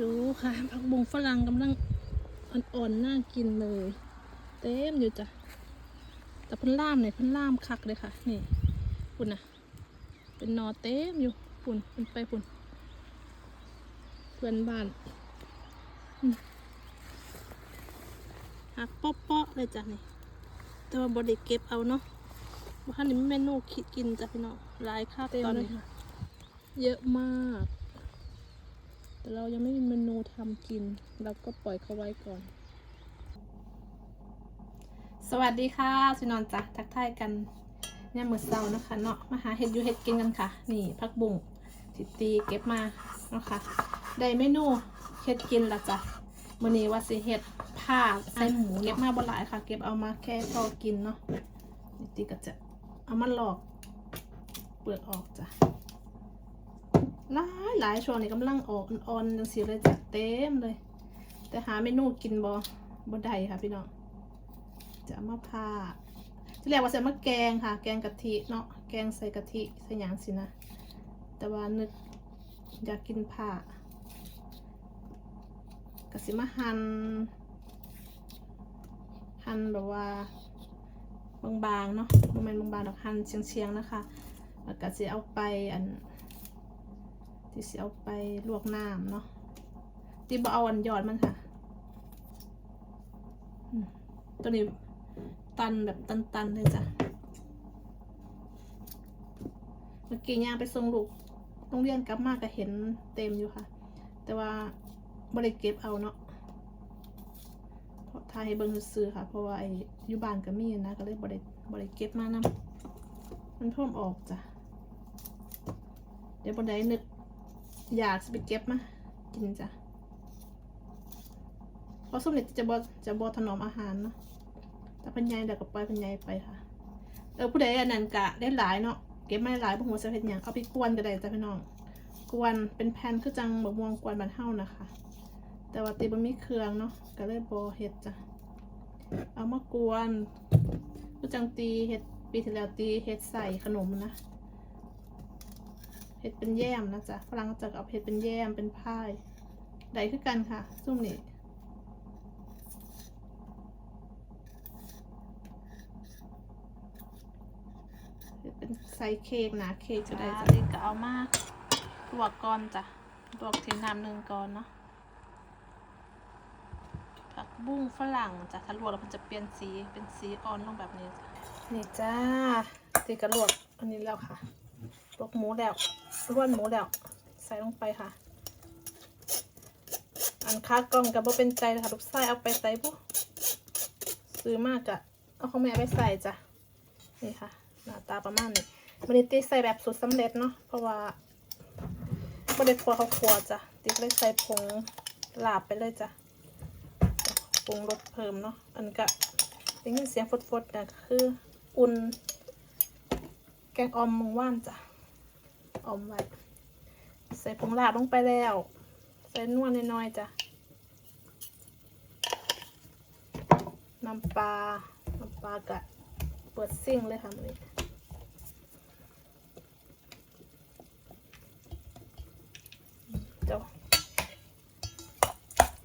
ดูค่ะผักบุ้งฝรั่งกำลังอ่อนๆน่ากินเลย เต็มอยู่จ้ะแต่เพันล่ามเนี่ยเพันล่ามคักเลยค่ะ นี่ปุ่นนะเป็นหนอเต็มอยู่ปุ่นปุ่นไปปุ่นเพื่อนบ้านอืมหักเปาะๆเลยจ้ะนี่แต่ว่าบไดิเก็บเอาเนาะบ้านนี้มีเมนูคิดกินจ้ะพี่น้องหลายค่าตอนนี้เยอะมาก แต่เรายังไม่มีเมนูทำกิน เราก็ปล่อยเขาไว้ก่อน สวัสดีค่ะสินอนจ้ะทักทายกันเนี่ยมือเช้านะคะเนาะมาหาเห็ดยูเห็ดกินกันค่ะ นี่พักบุ้งติตีเก็บมาเนาะคะได้เมนูเห็ดกินละจ้ะมื้อนี้ว่าสิเห็ดผ้าใส่หมูเก็บมาบ่หลายค่ะ เก็บเอามาแค่พอกินเนาะนี่ตีก็จะเอามาหลอก เปลือกออกจ้ะ หลายหลายช่วงนี้กำลังออกอ่อนๆจังสีเลยจัดเต็มเลย แต่หาเมนูกินบอบอได้ค่ะพี่น้องจะเอามาพาที่แรกว่าจะมาแกงค่ะ แกงกะทิเนาะแกงใส่กะทิใส่หยางสินะ แต่ว่านึกอยากกินผ้ากะสิมาหันหั่นแบบว่าบางๆเนาะโมเมนบางๆดอกหั่นเชียงๆนะคะแล้วก็จะเอาไปอัน ที่เสิเอาไปลวกน้ำเนาะที่บ่เอาอันยอดมันค่ะ ตัวนี้ตันแบบตันๆเลยจ้ะ เมื่อกี้ย่างไปส่งลูกโรงเรียนกลับมาก็เห็นเต็มอยู่ค่ะ แต่ว่าบริเก็บเอาเนาะเพราะทายให้เบิ่งซื้อค่ะ เพราะว่าไอ้อยู่บ้านก็มีนะ ก็เลยบริบริเก็บมานํมันเพิ่มออกจ้ะ เดี๋ยวบนไดนึก อยากจะไปเก็บมากินจ้ะเพราะส้มเนี่ยจะบอจะบอถนอมอาหารเนาะแต่พันยายเดี๋ยวก็ปพันยายไปค่ะเออผู้ใดอันนั้นกะได้หลายเนาะเก็บไม่หลายพวกหัวจะเป็นอย่างเอาไปกวนก็ได้จ้ะพี่น้องกวนเป็นแผ่นคือจังบะม่วงกวนบานเฮานะคะ แต่ว่าตีบะมีเครื่องเนาะก็เลยบอเห็ดจ้ะเอามากวนคือจังตีเห็ดปีที่แล้วตีเห็ดใส่ขนมนะ เห็ดเป็นแยมนะจ๊ะฝรั่งจะเอาเห็ดเป็นแยมเป็นพายใดคือกันค่ะ ซุ่มนี่เฮ็ดเป็นไซส์เค้กหนาเค้กจะได้จะได้ก็เอามาลวกก่อนจ้ะลวกทิ้งน้ำหนึ่งก่อนเนาะผักบุ้งฝรั่งจ้ะถ้าลวกแล้วมันจะเปลี่ยนสีเป็นสีอ่อนลงแบบนี้จ้ะนี่จ้าตีกระลวกอันนี้แล้วค่ะ ลวกหมูแล้วล้วนหมูแล้วใส่ลงไปค่ะ อันค่ากล้องกับว่าเป็นใจนะคะลูกไส้เอาไปใส่ปุ๊ซื้อมากอะเอาของแม่ไปใส่จ้ะนี่ค่ะหน้าตาประมาณนี้วันนี้ตีใส่แบบสูตรสำเร็จเนาะเพราะว่าไม่ได้ครัวเขาครัวจ้ะตีเลยใส่ผงลาบไปเลยจ้ะปรุงรสเพิ่มเนาะอันก็ได้ยินเสียงฟดๆนะคืออุ่นแกงออมมึงว่านจ้ะ ออมไว้ ใส่ผงลาบลงไปแล้ว ใส่นวดน้อยๆจ้ะน้ำปลาน้ำปลากะเปิดซิ่งเลยค่ะมันนี้เดี๋ยว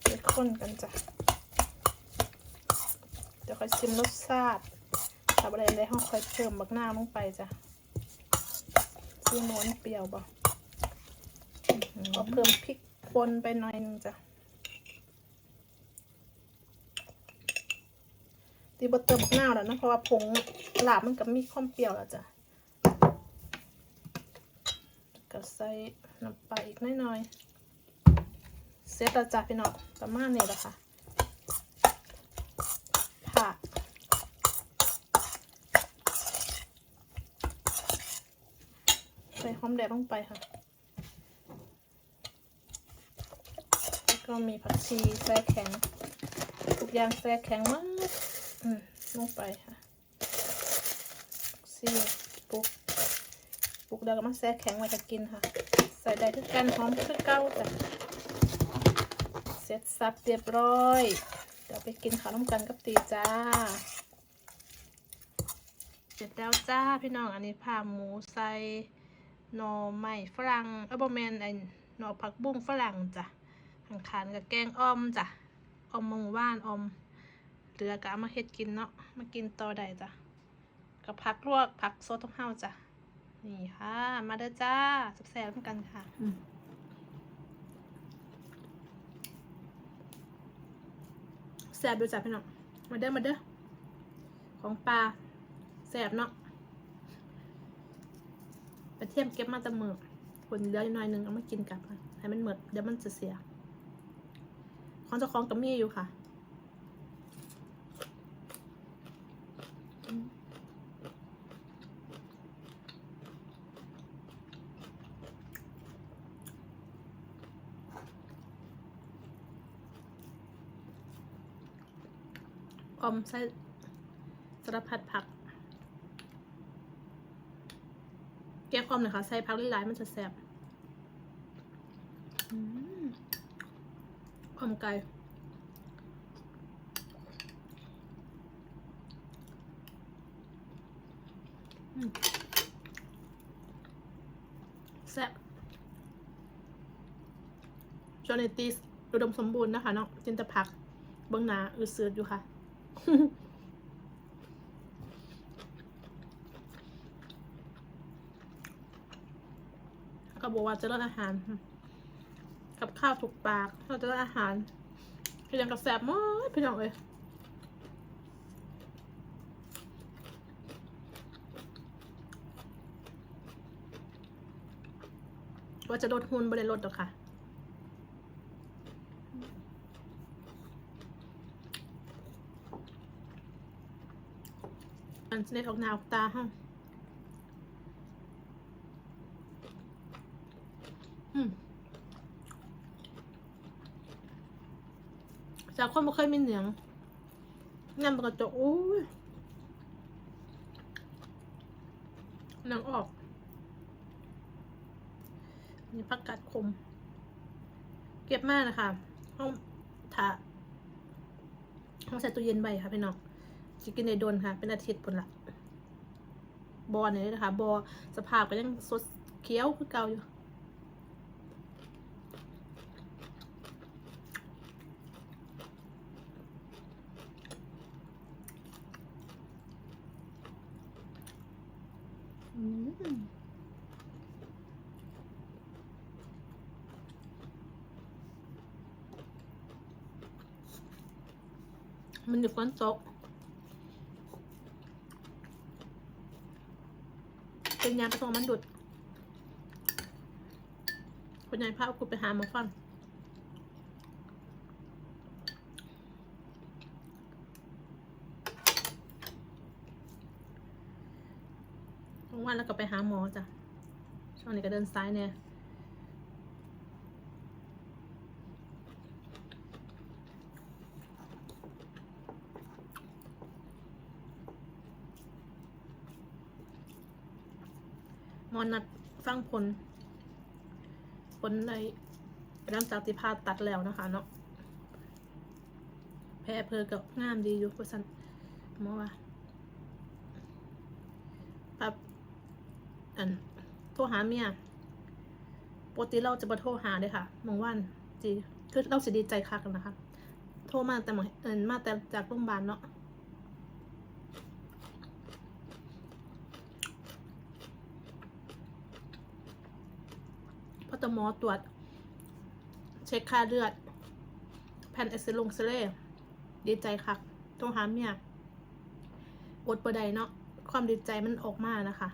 ไปข้นกันจ้ะเดี๋ยวค่อยชิมรสชาติถ้าอะไรได้ห้องค่อยเพิ่มบักหน้าวลงไปจ้ะ ซีม้วนเปรี้ยวบ่ก็เพิ่มพริกป่นไปหน่อยหนึงจ้ะตีบเติมบักนาวแล้วนะเพราะว่าผงลาบมันก็มีความเปรี้ยวแล้วจ้ะก็ใส่น้ำปลาอีกน้อยน่อยๆเสร็จแล้วจ้ะพี่น้องประมาณนี้แหละค่ะผัก ใส่ห อมแดงลงไปค่ะ แล้วก็มีผักชีแซ่แข็ง ทุกอย่างแซ่แข็งมากอืมลงไปค่ะผักชีปลุกปลุกแล้วก็มาแซ่แข็งไว้จะกินค่ะ ใส่ได้ทุกกันหอมคือเก้าจ้ะเสร็จสับเรียบร้อย เดี๋ยวไปกินข้าวน้ำกันกับตีจ้าเสร็จแล้วจ้าพี่น้องอันนี้ผ่าหมูใส่ หน่อไม้ฝรั่งเออบ่แมนไอ้หน่อผักบุ้งฝรั่งจ้ะอังคารกับแกงอ้อมจ้ะออมมงว่านออมเหลือก็เอามาเฮ็ดกินเนาะมากินต่อได้จ้ะกับผักลวกผักสดทุกเฮาจ้ะนี่ค่ะ มาเด้อจ้าแซ่บๆกันค่ะแซ่บดูจ้ะพี่น้องมาเด้อมาเด้อของปลาแซ่บเนาะ กระเทียมเก็บมาแตะมือผลเหลือะหน่อยนึงเอามากินกับให้มันหมดเดี๋ยวมันจะเสียของเจ้าของกับมีอยู่ค่ะอมออมใส่สารพัดผัก แกงอมเลยค่ะใส่ผักหลายมันจะแซ่บอืมออมไก่แซ่บจอนิตีสอุดมสมบูรณ์นะคะเนาะจินตผักเบื้องหน้าอืดเสือดอยู่ค่ะ ก็บอกว่าจะเลิกอาหาร กับข้าวถูกปากเราจะเลิกอาหารพี่ยังกับแสบมากพี่น้องเอ้ยว่าจะลดหุ่นไม่ได้ลดหรอกค่ะมันจะได้ออกหนาวตาห้องอืม จากคนไม่เคยมีเหนียงงั้นมันก็จะโอ้หนังออก นี่ผักกาดคม เก็บมากนะคะ ห้องถาห้องใส่ตู้เย็นใบค่ะพี่น้องจะกินในโดนค่ะ เป็นอาทิตย์ผลละบอเนี่ยนะคะ บอสภาพก็ยังสดเคี้ยวคือเก่าอยู่ อืม มันอยู่ฝนตกเป็นยาประทองมันดุดคุณยายพาคุณไปหาหมอฟันวันแล้วก็ไปหาหมอจ้ะช่วงนี้ก็เดินซ้ายเนี่ย อนัดฟังผล ผลในหลังจากที่ผ่าตัดแล้วนะคะเนาะแพ้เพอกับงามดีอยู่เพราะฉันมอว่าแบบอันโทรหาเมียปกติเราจะมาโทรหาเลยค่ะมองวันจีคือเราสิดีใจคักนนะคะ โทรมาแต่หมอเอินมาแต่จากโรงพยาบาลเนาะ ตหมอตรวจ เช็คค่าเลือด แผ่นเอ็กซเรย์ลงเซเล่ดีใจค่ะต้องหาเมียอดประใดเนาะความดีใจมันออกมานะคะ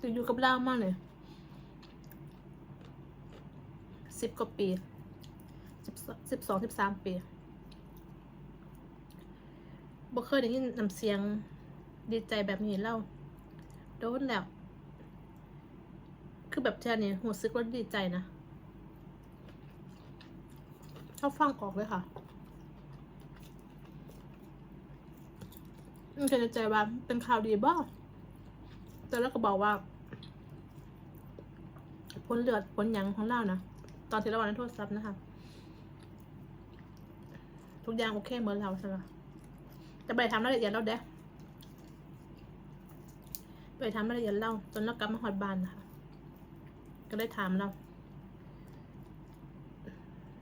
จะอยู่กับเรามากเลยสิบกว่าปีสิบสองสิบสามปี บ่เคยได้ยินน้ำเสียงดีใจแบบนี้เล่าโดนแล้ว คือแบบแค่นี้หัวซึกว่าดีใจนะเขาฟังออกเลยค่ะมันคือใจว่าเป็นข่าวดีบ้าแต่แล้วก็บอกว่าผลเลือดผลหยังของเรานะตอนที่เราวันนั้นโทรศัพท์นะคะ ทุกอย่างโอเคเหมือนเราใช่ไหม จะไปทำรายละเอียดแล้วเด้ไปถามรายละเอียดเล่าจนเรากลับมาฮอดบานนะคะก็ได้ถามเรา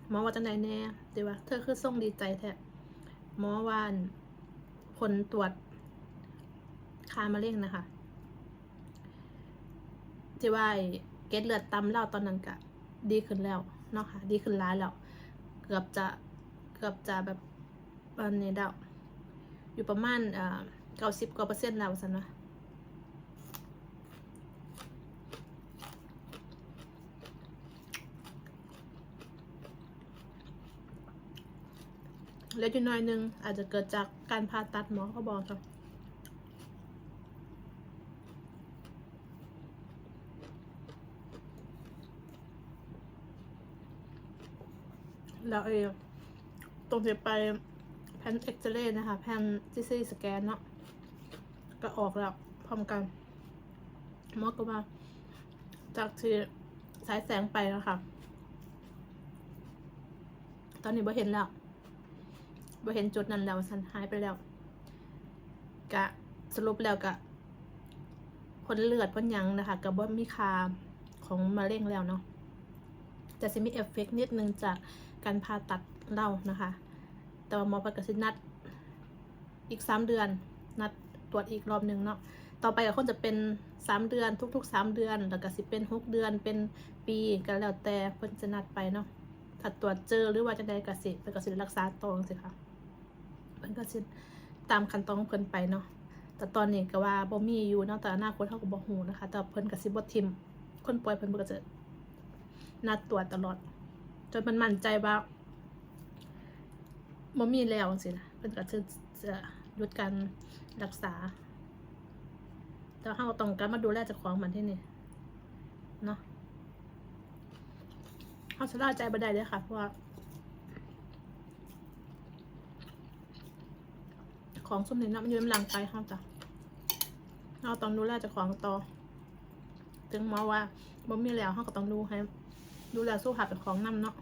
หมอว่าจังไดแน่เดี๋ยวว่าเธอคือส่งดีใจแท้หมอวานผลตรวจคามะเร็งนะคะที่ว่าเกล็ดเลือดต่ำเล่าตอนนั้นก็ดีขึ้นแล้วเนาะค่ะ ดีขึ้นร้ายแล้ว เกือบจะเกือบจะแบบอันนี้แล้ว อยู่ประมาณเก้าสิบกว่าเปอร์เซ็นต์แล้วสันนะแล้วอยู่หน้อยหนึงอาจจะเกิดจากการผ่าตัดหมอเขาบอกค่ะแล้วเออตรงที่ไป ผ่นเอ็กซเรย์นะคะแผ่นซีซีสแกนเนาะก็ออกแล้วพร้อมกันหมอก็ว่า จากที่สายแสงไปแล้วค่ะ ตอนนี้บ่เห็นแล้วบ่เห็นจุดนั้นแล้วสันหายไปแล้วกะสรุปแล้วกะผลเลือดผลยังนะคะกับว่ามีคาของมะเร็งแล้วเนาะแต่จะมีเอฟเฟกนิดนึงจากการผ่าตัดเล่านะคะ แต่ว่าหมอประกาศนัดอีกสามเดือน นัดตรวจอีกรอบหนึ่งเนาะต่อไปก็คงจะเป็นสามเดือนทุกๆสามเดือน แล้วก็สิเป็นหกเดือนเป็นปีก็แล้วแต่เพิ่นจะนัดไปเนาะถ้าตรวจเจอหรือว่าจะได้กสิเพิ่นก็สิรักษาตองสิค่ะเพิ่นก็สิตามขั้นตอนของเพิ่นไปเนาะแต่ตอนนี้ก็ว่าบ่มีอยู่เนาะแต่อนาคตเขาก็บ่ฮู้นะคะ แต่เพิ่นก็สิบ่ทิมคนป่วยเพิ่นก็จะนัดตรวจตลอด จนมันมั่นใจว่า บ่มีแล้วสินะเพิ่นก็จะจะหยุดการรักษา แต่ว่าเราต้องกลับมาดูแลเจ้าของมันที่นี่เนาะเขาชะล่าใจบันไดเลยค่ะ เพราะว่าของสมเด็จน้ำมันอยืมลังไปเขาจ้ะเราต้องดูแลเจ้าของต่อถึงหมอว่าบ่มีแล้วเขาก็ต้องดูให้ ดูแลสู้หับเป็นของนำเนาะ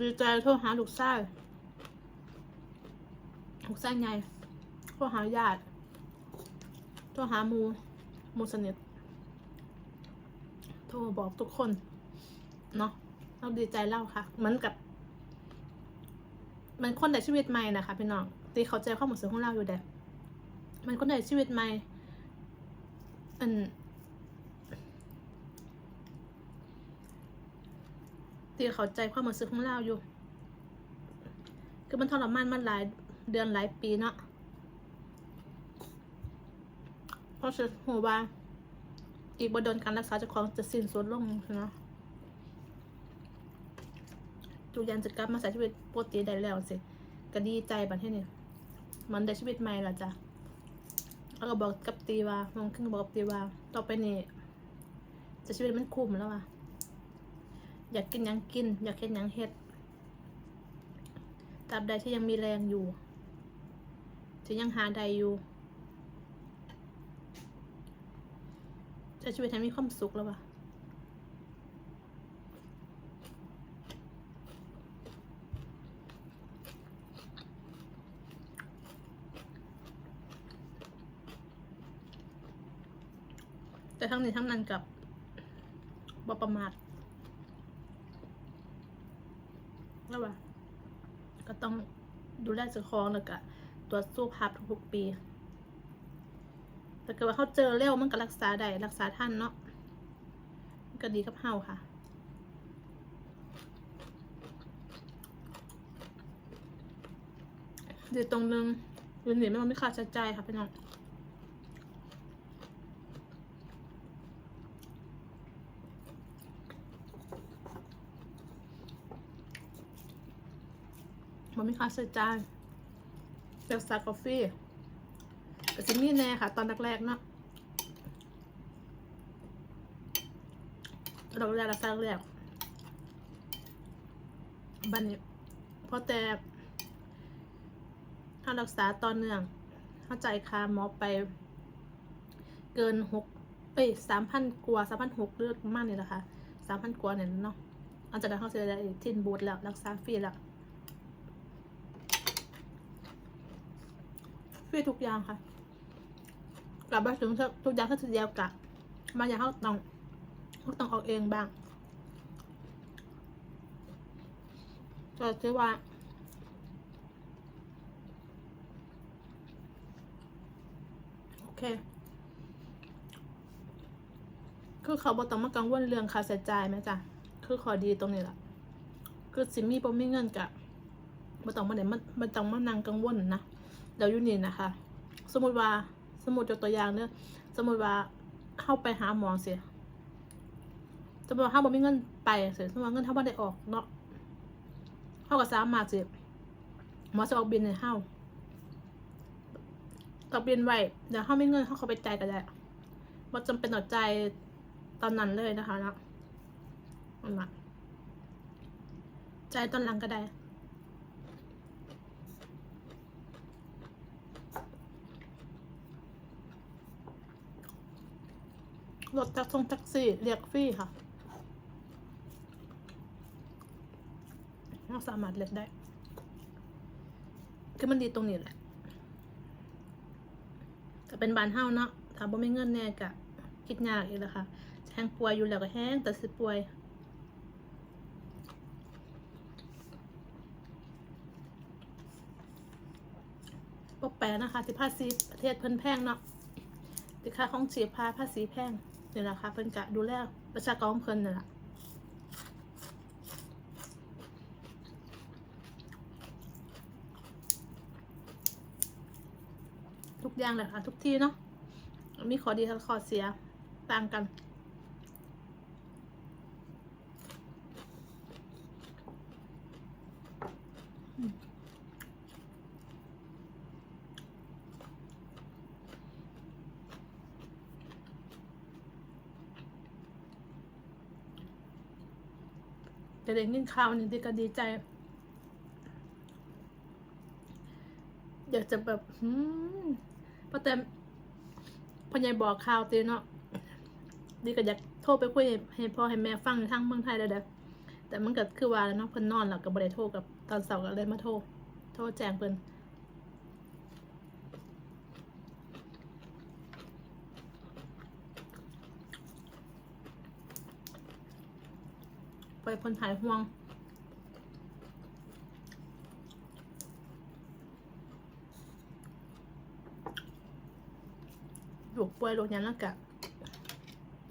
ดีใจโทรหาลูกชายลูกชายไงโทรหาญาติโทรหาหมูหมูสนิทโทรบอกทุกคน เนาะเราดีใจเล่าค่ะ เหมือนกับ มันคนแต่ชีวิตใหม่นะคะพี่น้องตีเขาใจข้อมูลสื่อของเราอยู่แดมันคนแต่ชีวิตใหม่อัน ตีเข้าใจความรู้สึกของเราอยู่ คือมันทรมานมันหลายเดือนหลายปีเนาะเพราะฉะนั้นหัวว่า อีกบดนการรักษาจากของจะสิ้นสุดลงนะทุกอย่างจะกลับมาใช้ชีวิตปกติได้แล้วสิก็ดีใจบัดที่นี่มันได้ชีวิตใหม่ละจ้ะแล้วก็บอกกับตีว่าน้องขึ้นบอกกับตีว่า ต่อไปนี่จะชีวิตมันคุ้มแล้วว่ะ อยากกินยังกิน อยากเฮ็ดยังเฮ็ดตราบใดที่ยังมีแรงอยู่ที่ยังหาใดอยู่จะชีวิตให้มีความสุขแล้วว่ะแต่ทั้งนี้ทั้งนั้นกับบประมาท แล้วว่าก็ต้องดูแลเจ้าของแล้วก็ตรวจสุขภาพทุกๆปี แต่เกิดว่าเขาเจอเร็วมันก็รักษาได้รักษาท่านเนาะก็ดีกับเฮาค่ะเดี๋ยวตรงนึงเงินเหรียญมันไม่ขาดใช้จ่ายค่ะพี่น้อง มันมีค่าใช้จ่ายจากซากาแฟก็จะมีแน่ค่ะ ตอนแรกๆเนาะเราแรกเราสร้าแรกบันนี้เพราะแต่ถ้ารักษาตอนเนื่อง เข้าใจค่าหมอไปเกินหกเอ้ยสามพันกว่าสามพันหกเลือดมากเลยนะคะสามพันกว่าเนี่ยเนาะหลังจากนั้นเขาจะได้ทินบูทแล้ว รักษาฟรีแล้ว ฟรีทุกอย่างค่ะ กลับมาถึงทุกอย่างก็คือเดียวกับางอย่างเขาต้องเขาต้องออกเองบ้างก็คือว่าโอเคคือเขาบอกต้องมากังวลเรื่องค่าใช้จ่ายไหมจ๊ะคือขอดีตรงนี้แหละคือสิมีบ่มีเงินกะบ่ต้องมาไหนมันมันต้องมานั่งกังวลนะ เดี๋ยวอยู่นี่นะคะ สมมติว่า สมมติยกตัวอย่างเนอสมมติว่าเข้าไปหาหมอเสียสมมติว่าเข้าบ่มีเงินไปเสียสมมติว่าเงินเข้าบ่ได้ออกเนาะเข้ากับสามารถสิหมอจะออกบินให้เข้าออกบินไว้เดี๋ยวเข้าไม่เงินเข้าเขาไปจ่ายก็ได้ว่าจำเป็นต่อใจตอนนั้นเลยนะคะเนาะนั่นแหละใจายตอนหลังก็ได้ รถแท็กซี่แท็กซี่ เรียกฟรีค่ะเราสามารถเรียกได้ คือมันดีตรงนี้แหละแต่เป็นบานเฮ้าเนาะถ้าบ่มีเงินแน่กะคิดยากอีกแล้วค่ะแห้งป่วยอยู่แล้วก็แห้งแต่สิป่วยก็แปลนะคะที่ภาษีประเทศเพิ่นแพงเนาะที่ค่าของชีพพาภาษีแพง นี่แหละค่ะเพิ่นกะดูแลประชากรเพิ่นนี่แหละทุกอย่างเลยค่ะ ทุกที่เนาะมีข้อดีและข้อเสียต่างกัน ได้กินข้าวนี่ที่ก็ดีใจ อยากจะแบบอืมพราแต่พ่อใหญ่บอกข่าวตีเนาะดีก็อยากโทรไปคุยให้พ่อให้แม่ฟังทั้งเมืองไทยเลยเด้อแต่มันก็คือว่าแล้วเนาะเพิ่นนอนแล้วก็บ่ได้โทรกับตอนเสาร์ก็เลยมาโทรโทรแจ้งเพิ่น ไปเพิ่นหายห่วง ลูกป่วยลูกยังแล้วกะ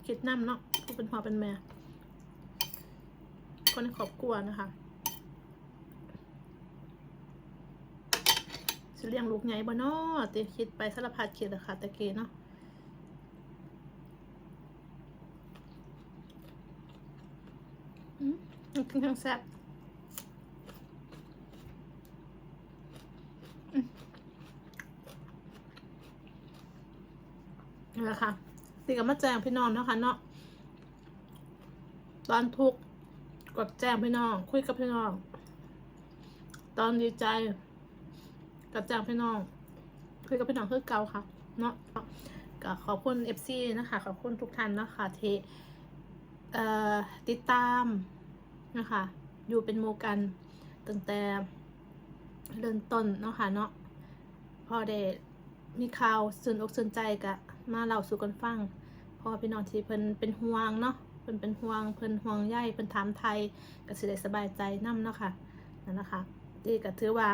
คิดน้ำเนาะก็เป็นพ่อเป็นแม่ คนในครอบครัวนะคะสิเลี้ยงลูกไงบ่เนาะติคิดไปสารพัดคิดอะค่ะตะกี้เนาะ มมันกินทั้งแซ่บอืมนี่แหละค่ะตีกับมาแจ้งพี่น้องเนาะคะเนาะตอนทุกข์กดแจ้งพี่น้อง คุยกับพี่น้อง ตอนดีใจ กับแจ้งพี่น้อง คุยกับพี่น้องคือเก่าค่ะ เนาะก็ขอบคุณเอฟซีนะคะ ขอบคุณทุกท่านนะคะที่เอ่อติดตาม นะคะ อยู่เป็นโมกันตั้งแต่เริ่มต้นเนาะค่ะเนาะพอได้มีข่าวสื่นอกสื่นใจกะมาเล่าสู่กันฟังพอพี่น้องที่เพิ่นเป็นห่วงเนาะเพิ่นเป็นห่วงเพิ่นห่วงใยเพิ่นถามไทยก็สิได้สบายใจนํเนาะค่ะนั่นนะคะนี่ก็ถือว่า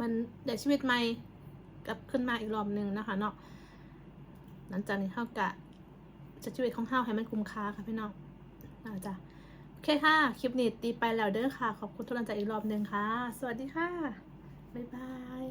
มันได้ชีวิตใหม่กลับขึ้นมาอีกรอบหนึ่งนะคะเนาะหลังจากนี้เฮากะจะชีวิตของเฮาให้มันคุ้มค่าค่ะพี่น้อง อ่าจะโอเคค่ะ คลิปนี้ตีไปแล้วเด้อค่ะ ขอบคุณทุกท่านใจอีกรอบหนึ่งค่ะ สวัสดีค่ะ บ๊ายบาย